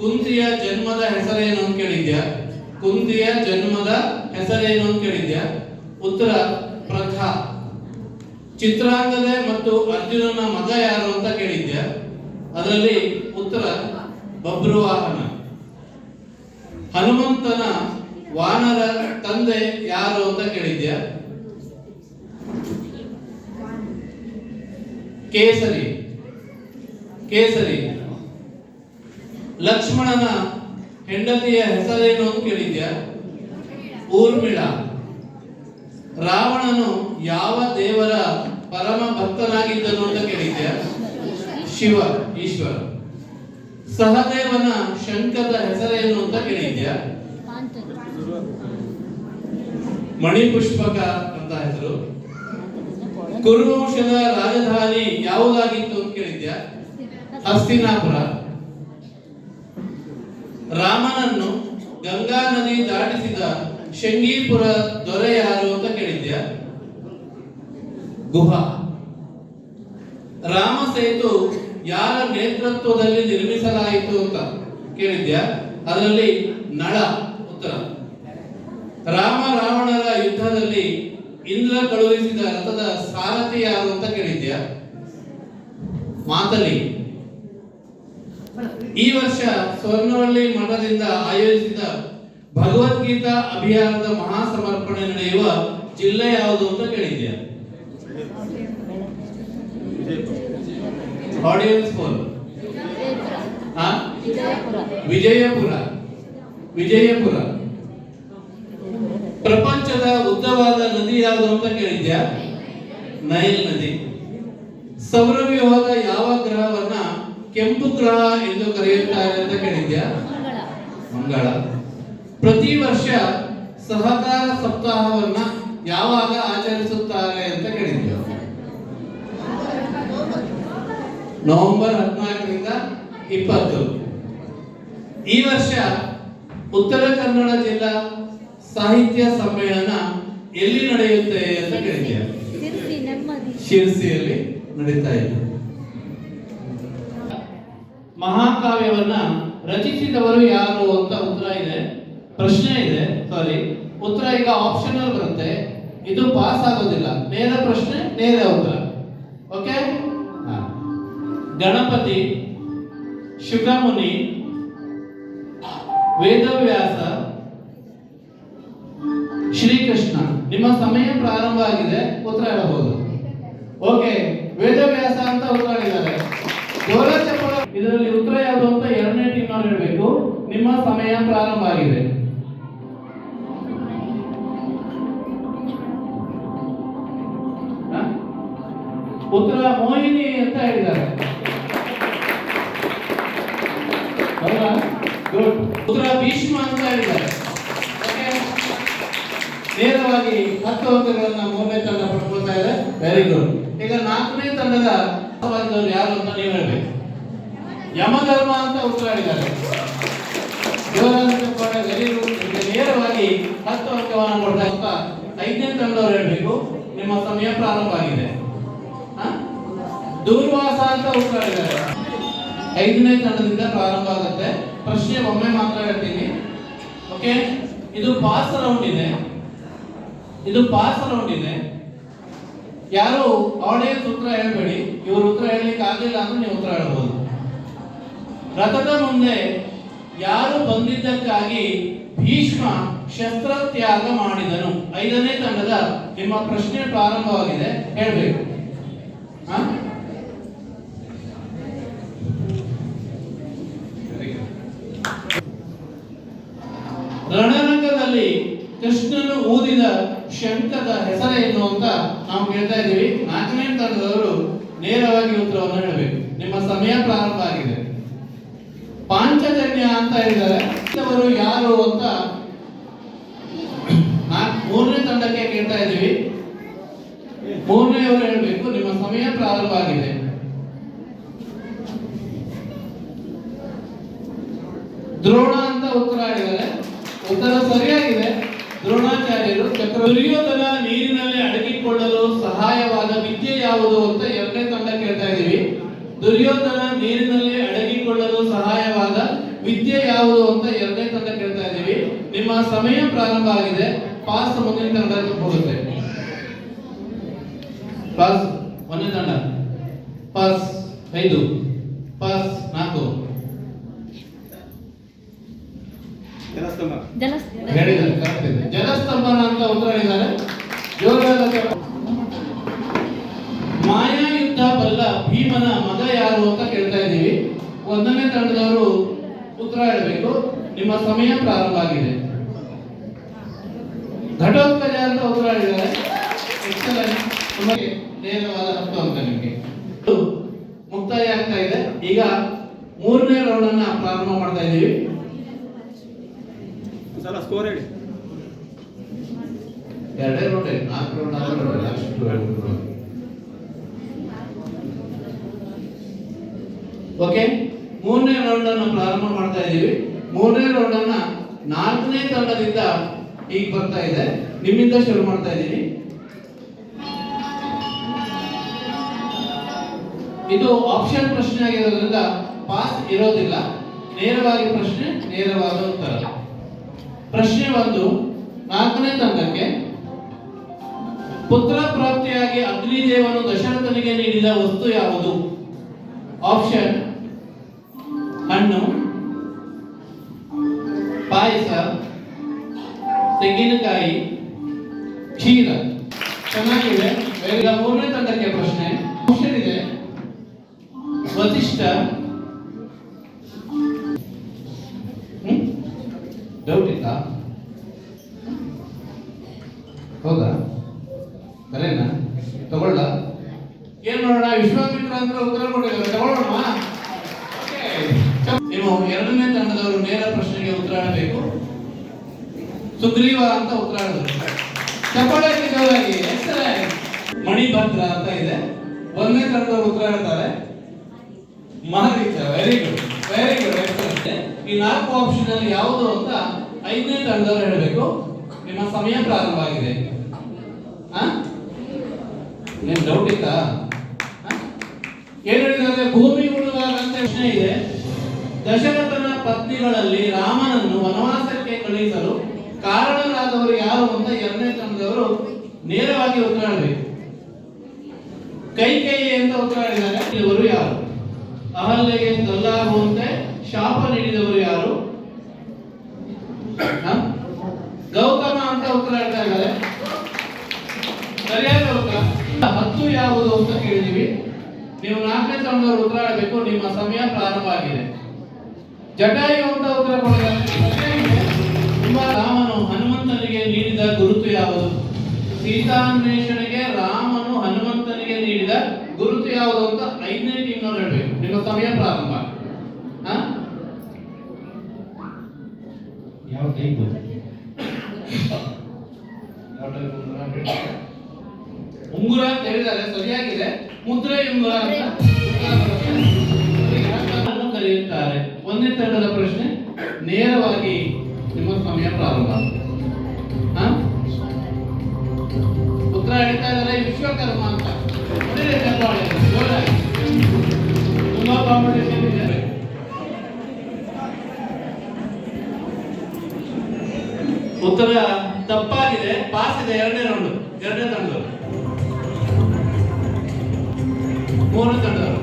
ಕುಂತಿಯ ಜನ್ಮದ ಹೆಸರೇನು ಅಂತ ಕೇಳಿದ್ಯಾ? ಕುಂತಿಯ ಜನ್ಮದ ಹೆಸರೇನು ಅಂತ ಕೇಳಿದ್ಯಾ? ಉತ್ತರ, ಪ್ರಥಾ. ಚಿತ್ರಾಂಗದೆ ಮತ್ತು ಅರ್ಜುನನ ಮಗ ಯಾರು ಅಂತ ಕೇಳಿದ್ಯಾ? ಅದರಲ್ಲಿ ಉತ್ತರ ಬಬ್ರುವಾಹನ ಹನುಮಂತನ ವಾನರ ತಂದೆ ಯಾರು ಅಂತ ಕೇಳಿದ್ಯಾ? ಕೇಸರಿ. ಕೇಸರಿ. ಲಕ್ಷ್ಮಣನ ಹೆಂಡತಿಯ ಹೆಸರೇನು ಅಂತ ಕೇಳಿದ್ಯಾ? ಊರ್ಮಿಳ. ರಾವಣನು ಯಾವ ದೇವರ ಪರಮ ಭಕ್ತನಾಗಿದ್ದನು ಅಂತ ಕೇಳಿದ್ಯಾ? ಶಿವ, ಈಶ್ವರ. ಸಹದೇವನ ಶಂಕದ ಹೆಸರೇನು ಅಂತ ಕೇಳಿದ್ಯಾ? ಮಣಿಪುಷ್ಪಕ ಅಂತ ಹೆಸರು. ಕುರುವಂಶದ ರಾಜಧಾನಿ ಯಾವುದಾಗಿತ್ತು ಅಂತ ಕೇಳಿದ್ಯಾ? ಹಸ್ತಿನಾಪುರ. ರಾಮನನ್ನು ಗಂಗಾ ನದಿ ದಾಟಿಸಿದ ಶಂಗೀಪುರ ದೊರೆ ಯಾರು ಅಂತ ಕೇಳಿದ್ಯಾ? ಗುಹ. ರಾಮ ಸೇತು ಯಾರ ನೇತೃತ್ವದಲ್ಲಿ ನಿರ್ಮಿಸಲಾಯಿತು ಅಂತ ಕೇಳಿದ್ಯಾ? ಅದರಲ್ಲಿ ನಳ ಉತ್ತರ. ರಾಮ ರಾವಣರ ಯುದ್ಧದಲ್ಲಿ ಇಂದ್ರ ಕಳುಹಿಸಿದ ರಥದ ಸಾರಥಿ ಯಾರು ಅಂತ ಕೇಳಿದ್ಯಾ? ಮಾತಲಿ ಈ ವರ್ಷ ಸ್ವರ್ಣವಳ್ಳಿ ಮಠದಿಂದ ಆಯೋಜಿಸಿದ ಭಗವದ್ಗೀತಾ ಅಭಿಯಾನದ ಮಹಾ ಸಮರ್ಪಣೆ ನಡೆಯುವ ಜಿಲ್ಲೆ ಯಾವುದು ಅಂತ ಕೇಳಿದ್ಯಾ ಆಡಿಯನ್ಸ್ ಫೋನ್ ವಿಜಯಪುರ. ವಿಜಯಪುರ. ಪ್ರಪಂಚದ ಉದ್ದವಾದ ನದಿ ಯಾವುದು ಅಂತ ಕೇಳಿದ್ಯಾ ನೈಲ್ ನದಿ. ಸೌರವ್ಯೂಹದ ಯಾವ ಗ್ರಹವನ್ನ ಕೆಂಪು ಗ್ರಹ ಎಂದು ಕರೆಯುತ್ತಾರೆ ಅಂತ ಕೇಳಿದ್ಯಾ? ಮಂಗಳ. ಪ್ರತಿ ವರ್ಷ ಸಹಕಾರ ಸಪ್ತಾಹವನ್ನ ಯಾವಾಗ ಆಚರಿಸುತ್ತಾರೆ ಅಂತ ಕೇಳಿದ್ಯ? ನವೆಂಬರ್ ಹದಿನಾಲ್ಕರಿಂದ ಇಪ್ಪತ್ತು. ಈ ವರ್ಷ ಉತ್ತರ ಕನ್ನಡ ಜಿಲ್ಲಾ ಸಾಹಿತ್ಯ ಸಮ್ಮೇಳನ ಎಲ್ಲಿ ನಡೆಯುತ್ತೆ ಅಂತ ಕೇಳಿದ್ಯಾ? ಶಿರ್ಸಿಯಲ್ಲಿ ನಡೀತಾ ಇದೆ. ಮಹಾಕಾವ್ಯವನ್ನ ರಚಿಸಿದವರು ಯಾರು ಅಂತ ಉತ್ತರ ಇದೆ. ಪ್ರಶ್ನೆ ಇದೆ ಸಾರಿ ಉತ್ತರ ಈಗ ಆಪ್ಷನಲ್ ಬರುತ್ತೆ. ಇದು ಪಾಸ್ ಆಗೋದಿಲ್ಲ. ನೇರ ಪ್ರಶ್ನೆ, ನೇರ ಉತ್ತರ. ಓಕೆ ಗಣಪತಿ ಶುಗಮುನಿ ವೇದವ್ಯಾಸ, ಶ್ರೀಕೃಷ್ಣ. ನಿಮ್ಮ ಸಮಯ ಪ್ರಾರಂಭ ಆಗಿದೆ. ಉತ್ತರ ಹೇಳಬಹುದು. ಓಕೆ ವೇದವ್ಯಾಸ ಅಂತ ಉತ್ತರ ಇದರಲ್ಲಿ ಉತ್ತರ ಯಾವುದು ಅಂತ ಎರಡನೇ ಟೀಮ್ ಅವ್ರು ಹೇಳಬೇಕು. ನಿಮ್ಮ ಸಮಯ ಪ್ರಾರಂಭ ಆಗಿದೆ? ಉತ್ತರ ಮೋಹಿನಿ ಅಂತ ಹೇಳಿದ್ದಾರೆ. ಉತ್ತರ ಭೀಷ್ಮ ಅಂತ ಹೇಳಿದ್ದಾರೆ? ನೇರವಾಗಿ ಹತ್ತು ಅಂಕಗಳನ್ನ ಮೂರನೇ ತಂಡ ಪಡ್ಕೊಳ್ತಾ ಇದೆ. ವೆರಿ ಗುಡ್ ಈಗ ನಾಲ್ಕನೇ ತಂಡದ ಯಾರು ಅಂತ ನೀವು ಹೇಳ್ಬೇಕು. ಯಮಧರ್ಮ ಅಂತ ಗುಡ್ ಈಗ ನೇರವಾಗಿ ಹತ್ತು ಅಂಕವನ್ನು ಕೊಡ್ತಾ ಅಂತ ಐದನೇ ತಂಡದವ್ರು ಹೇಳಬೇಕು. ನಿಮ್ಮ ಸಮಯ ಪ್ರಾರಂಭ ಆಗಿದೆ. ದುರ್ವಾಸ ಅಂತ ಉತ್ತರ ಐದನೇ ತಂಡದಿಂದ ಪ್ರಾರಂಭ ಆಗುತ್ತೆ. ಪ್ರಶ್ನೆ ಒಮ್ಮೆ ಮಾತ್ರ ಹೇಳ್ತೀನಿ. ಓಕೆ ಇದು ಪಾಸ್ ರೌಂಡ್ ಇದೆ. ಇದು ಪಾಸ್ ರೌಂಡ್ ಇದೆ. ಯಾರು ಆಡಿಯನ್ಸ್ ಉತ್ತರ ಹೇಳ್ಬೇಡಿ. ಇವರು ಉತ್ತರ ಹೇಳಲಿಕ್ಕೆ ಆಗಲಿಲ್ಲ ಅಂದ್ರೆ ನೀವು ಉತ್ತರ ಹೇಳ್ಬೋದು. ರಥದ ಮುಂದೆ ಯಾರು ಬಂದಿದ್ದಕ್ಕಾಗಿ ಭೀಷ್ಮ ಶಸ್ತ್ರತ್ಯಾಗ ಮಾಡಿದನು. ಐದನೇ ತಂಡದ ನಿಮ್ಮ ಪ್ರಶ್ನೆ ಪ್ರಾರಂಭವಾಗಿದೆ. ಹೇಳಬೇಕು. ರಣರಂಗದಲ್ಲಿ ಕೃಷ್ಣನು ಊದಿದ ಶಂಕದ ಹೆಸರೇನು ಅಂತ ನಾವು ಕೇಳ್ತಾ ಇದ್ದೀವಿ. ನಾಲ್ಕನೇ ತಂಡದವರು ನೇರವಾಗಿ ಉತ್ತರವನ್ನು ಹೇಳಬೇಕು. ನಿಮ್ಮ ಸಮಯ ಪ್ರಾರಂಭ ಆಗಿದೆ. ಪಾಂಚಜನ್ಯ ಅಂತ ಹೇಳಿದ್ದಾರೆ. ಅವರು ಯಾರು ಅಂತ ನಾಲ್ಕು ಮೂರನೇ ತಂಡಕ್ಕೆ ಕೇಳ್ತಾ ಇದ್ದೀವಿ. ಮೂರನೆಯವರು ಹೇಳಬೇಕು, ನಿಮ್ಮ ಸಮಯ ಪ್ರಾರಂಭ ಆಗಿದೆ. ದ್ರೋಣ ಅಂತ ಉತ್ತರ ಆಗಿದ್ದಾರೆ ಉತ್ತರ ಸರಿಯಾಗಿದೆ. ದ್ರೋಣಾಚಾರ್ಯರು ಚಕ್ರ ದುರ್ಯೋಧನ ನೀರಿನಲ್ಲಿ ಅಡಗಿಕೊಳ್ಳಲು ಸಹಾಯವಾದ ವಿದ್ಯೆ ಯಾವುದು ಅಂತ ಎರಡನೇ ತಂಡ ಕೇಳ್ತಾ ಇದ್ದೀವಿ. ದುರ್ಯೋಧನ ನೀರಿನಲ್ಲಿ ವಿದ್ಯೆ ಯಾವುದು ಅಂತ ಎರಡನೇ ತಂಡ ಕೇಳ್ತಾ ಇದ್ದೀವಿ. ನಿಮ್ಮ ಸಮಯ ಪ್ರಾರಂಭ ಆಗಿದೆ. ಪಾಸ್ ಮುಂದಿನ ತಂಡ ಹೋಗುತ್ತೆ. ಪಾಸ್ ಒಂದನೇ ತಂಡ ಪಾಸ್ ಐದು. ಪಾಸ್ ನಾಲ್ಕು. ಇದೆ. ಜಲಸ್ತಂಭನ ಅಂತ ಉತ್ತರ ಹೇಳಿದ್ದಾರೆ. ಕೆ- ಮಾಯಾಯುದ್ಧ ಬಲ್ಲ ಭೀಮನ ಮಗ ಯಾರು ಅಂತ ಕೇಳ್ತಾ ಇದ್ದೀವಿ. ಒಂದನೇ ತಂಡದವರು ಉತ್ತರ ಹೇಳಬೇಕು ನಿಮ್ಮ ಸಮಯ ಪ್ರಾರಂಭ ಆಗಿದೆ. ಘಟೋತ್ಕಜ ಅಂತ ಉತ್ತರ ಹೇಳಿದ್ದಾರೆ ನೇರವಾದ ಹತ್ತು ಅಂತ ನಿಮಗೆ. ಮುಕ್ತಾಯ ಆಗ್ತಾ ಇದೆ. ಈಗ ಮೂರನೇ ರೌಂಡ್ ಅನ್ನ ಪ್ರಾರಂಭ ಮಾಡ್ತಾ ಇದ್ದೀವಿ. ಸ್ಕೋರ್ ಹೇಳಿ. ಎರಡೇ ರೌಂಡ್ ನಾಲ್ಕು ರೌಂಡ್ ಆದ್ರೆ ಅಷ್ಟು ಹೇಳ್ಬಿಟ್ರು. ಓಕೆ ಮೂರನೇ ರೌಂಡ್ ಅನ್ನು ಪ್ರಾರಂಭ ಮಾಡ್ತಾ ಇದ್ದೀವಿ. ಮೂರನೇ ರೌಂಡ್ ಅನ್ನ ನಾಲ್ಕನೇ ತಂಡದಿಂದ ಈಗ ಬರ್ತಾ ಇದೆ. ನಿಮ್ಮಿಂದ ಶುರು ಮಾಡ್ತಾ ಇದ್ದೀನಿ ಇದು ಆಪ್ಷನ್ ಪ್ರಶ್ನೆ ಆಗಿರೋದ್ರಿಂದ ಪಾಸ್ ಇರೋದಿಲ್ಲ. ನೇರವಾಗಿ ಪ್ರಶ್ನೆ, ನೇರವಾದ ಉತ್ತರ. ಪ್ರಶ್ನೆ ಒಂದು, ನಾಲ್ಕನೇ ತಂಡಕ್ಕೆ ಪುತ್ರ ಪ್ರಾಪ್ತಿಯಾಗಿ ಅಗ್ನಿದೇವನು ದಶರಥನಿಗೆ ನೀಡಿದ ವಸ್ತು ಯಾವುದು? ಆಪ್ಷನ್ ಹಣ್ಣು ಪಾಯಸ ತೆಂಗಿನಕಾಯಿ ಕ್ಷೀರ. ಚೆನ್ನಾಗಿದೆ. ಈಗ ಮೂರನೇ ತಂಡಕ್ಕೆ ಪ್ರಶ್ನೆ. ಇದೆ ವಸಿಷ್ಠ. ಡೌಟ್ ಇತ್ತಾ? ನೀವು ಎರಡನೇ ತಂಡದವರು ನೇರ ಪ್ರಶ್ನೆಗೆ ಉತ್ತರ ಹೇಳಬೇಕು ಸುಗ್ರೀವ ಅಂತ ಉತ್ತರ ಹೇಳಿದ್ರು ಚಪ್ಪಾಳೆ ಜೋರಾಗಿ Excellent. ಮಣಿಭದ್ರ ಅಂತ ಇದೆ. ಒಂದನೇ ತಂಡದವರು ಉತ್ತರ ಹೇಳ್ತಾರೆ. ಮಹಾರೀಚ very good very good excellent ಈ ನಾಲ್ಕು ಆಪ್ಷನ್ ಅಲ್ಲಿ ಯಾವುದು ಅಂತ ಐದನೇ ತಂಡದವರು ಹೇಳಬೇಕು. ನಿಮ್ಮ ಸಮಯ ಪ್ರಾರಂಭ ಆಗಿದೆ. ಏನ್ ಡೌಟ್ ಇತ್ತಾ? ಏನ್ ಹೇಳಿದ್ರೆ ಭೂಮಿ ಉಳುವಾಗ ಅಂತ ಪ್ರಶ್ನೆ ಇದೆ. ದಶರಥನ ಪತ್ನಿಗಳಲ್ಲಿ ರಾಮನನ್ನು ವನವಾಸಕ್ಕೆ ಕಳುಹಿಸಲು ಕಾರಣರಾದವರು ಯಾರು ಅಂತ ಎರಡನೇ ತಂಡದವರು ನೇರವಾಗಿ ಉತ್ತರ ಹೇಳಬೇಕು ಕೈಕೇಯಿ ಅಂತ ಉತ್ತರ ಹೇಳಿದ್ದಾರೆ ಇವರು ಯಾರು? ಅಹಲ್ಯೆಗೆ ಗಲ್ಲಾಗುವಂತೆ ಶಾಪ ನೀಡಿದವರು ಯಾರು? ಗೌತಮ ಅಂತ ಉತ್ತರ ಹೇಳ್ತಾ ಇದ್ದಾರೆ. ಸರಿಯಾದ ಉತ್ತರ ಹತ್ತು ಯಾವುದು ಅಂತ ಕೇಳಿದೀವಿ ನೀವು ನಾಲ್ಕನೇ ತಂಡದವರು ಉತ್ತರ ಹೇಳಬೇಕು ನಿಮ್ಮ ಸಮಯ ಪ್ರಾರಂಭ ಆಗಿದೆ. ಜಟಾಯು ಅಂತ ಉತ್ತರ. ತುಂಬಾ ರಾಮನು ಹನುಮಂತನಿಗೆ ನೀಡಿದ ಗುರುತು ಯಾವುದು? ಸೀತಾನ್ವೇಷಣೆಗೆ ರಾಮನು ಹನುಮಂತನಿಗೆ ನೀಡಿದ ಗುರುತು ಯಾವುದು ಅಂತ ಐದನೇ ಟೀಮ್ನವ್ರು ಹೇಳ್ಬೇಕು. ನಿಮ್ಮ ಸಮಯ ಪ್ರಾರಂಭ? ಯಾವ ಹೇಳಿ. ಉಂಗುರ ಅಂತ ಹೇಳಿದ್ದಾರೆ ಸರಿಯಾಗಿದೆ. ಮುದ್ರೆ ಉಂಗುರ ಅಂತ. ಕರೆಯುತ್ತಾರೆ. ಒಂದನೇ ತಂಡದ ಪ್ರಶ್ನೆ. ನೇರವಾಗಿ ನಿಮ್ಮ ಸಮಯ ಪ್ರಾರಂಭ? ಉತ್ತರ ಹೇಳ್ತಾ ಇದ್ದಾರೆ ವಿಶ್ವಕರ್ಮ ಅಂತ. ತುಂಬಾ ಕಾಂಪಿಟೇಷನ್ ಇದೆ. ಉತ್ತರ ತಪ್ಪಾಗಿದೆ. ಪಾಸ್ ಇದೆ. ಎರಡನೇ ರೌಂಡ್ ಎರಡನೇ ತಂಡ ಮೂರನೇ ತಂಡದವರು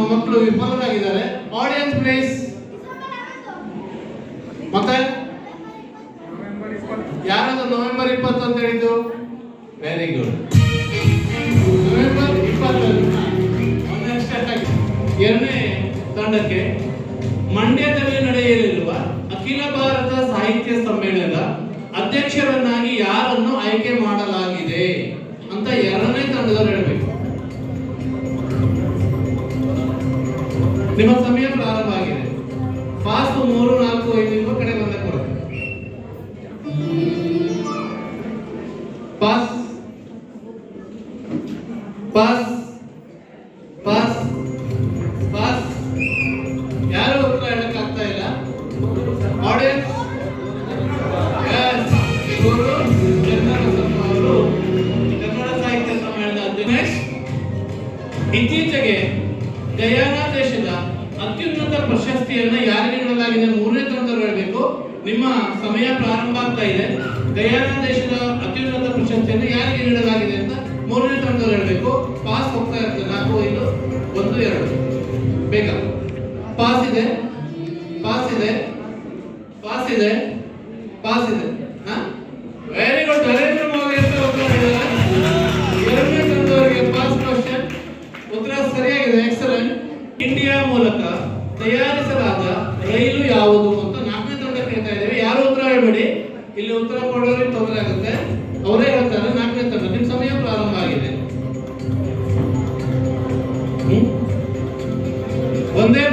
ನಮ್ಮ ಮಕ್ಕಳು ವಿಫಲರಾಗಿದ್ದಾರೆ. ಆಡಿಯನ್ಸ್ ಪ್ಲೇಸ್ ಮತ್ತೆ? ಯಾರಾದ್ರೂ ನವೆಂಬರ್ ಇಪ್ಪತ್ತು ಅಂತ ಹೇಳಿದ್ದು? ವೆರಿ ಗುಡ್ ನವೆಂಬರ್ ಇಪ್ಪತ್ತು. ಒಂದೇ step ಆಗಿದೆ. ಎರಡನೇ ತಂಡಕ್ಕೆ ಮಂಡ್ಯದಲ್ಲಿ ನಡೆಯಲಿರುವ ಅಖಿಲ ಭಾರತ ಸಾಹಿತ್ಯ ಸಮ್ಮೇಳನದ ಅಧ್ಯಕ್ಷರನ್ನಾಗಿ ಯಾರನ್ನು ಆಯ್ಕೆ ಮಾಡಲಾಗಿದೆ ಅಂತ ಎರಡನೇ ತಂಡದವರು ಹೇಳಬೇಕು. ಪಾಸ್ ಪಾಸ್ ಪಾಸ್ ಯಾರು ಉತ್ತರ ಹೇಳಕ್ ಆಗ್ತಾ ಇಲ್ಲ? ಆಡಿಯನ್ಸ್ ಅವರು ಕನ್ನಡ ಸಾಹಿತ್ಯ ಸಮ್ಮೇಳನದ ನೆಕ್ಸ್ಟ್ ಇತ್ತೀಚೆಗೆ ಗಯಾನಾ ದೇಶದ ಅತ್ಯುನ್ನತ ಪ್ರಶಸ್ತಿಯನ್ನ ಯಾರಿಗೆ ನೀಡಲಾಗಿದೆ ಮೂರನೇ ತಂಡದವರು ಹೇಳಬೇಕು. ನಿಮ್ಮ ಸಮಯ ಪ್ರಾರಂಭ ಆಗ್ತಾ ಇದೆ. ಗಯಾನಾ ದೇಶದ ಅತ್ಯುನ್ನತ ಪ್ರಶಸ್ತಿಯನ್ನು ಯಾರಿಗೆ ನೀಡಲಾಗಿದೆ ಅಂತ ಮೂರನೇ ತಂಡದವರು ಹೇಳಬೇಕು. ಪಾಸ್ ಹೋಗ್ತಾ ಇರ್ತದೆ. ನಾಲ್ಕು, ಐದು, ಒಂದು, ಎರಡು. ಬೇಗ ಪಾಸ್ ಇದೆ. ಪಾಸ್ ಇದೆ. ಪಾಸ್ ಇದೆ. ಪಾಸ್ ಇದೆ. ವೆರಿ ಗುಡ್ ನರೇಂದ್ರ ಮೋದಿ ಅಂತ ಉತ್ತರ ಎರಡನೇ ತಂಡದವರಿಗೆ ಪಾಸ್ ಕ್ವಶನ್ ಉತ್ತರ ಸರಿಯಾಗಿದೆ. ಎಕ್ಸಲೆಂಟ್ ಇಂಡಿಯಾ ಮೂಲಕ ಒಂದೇ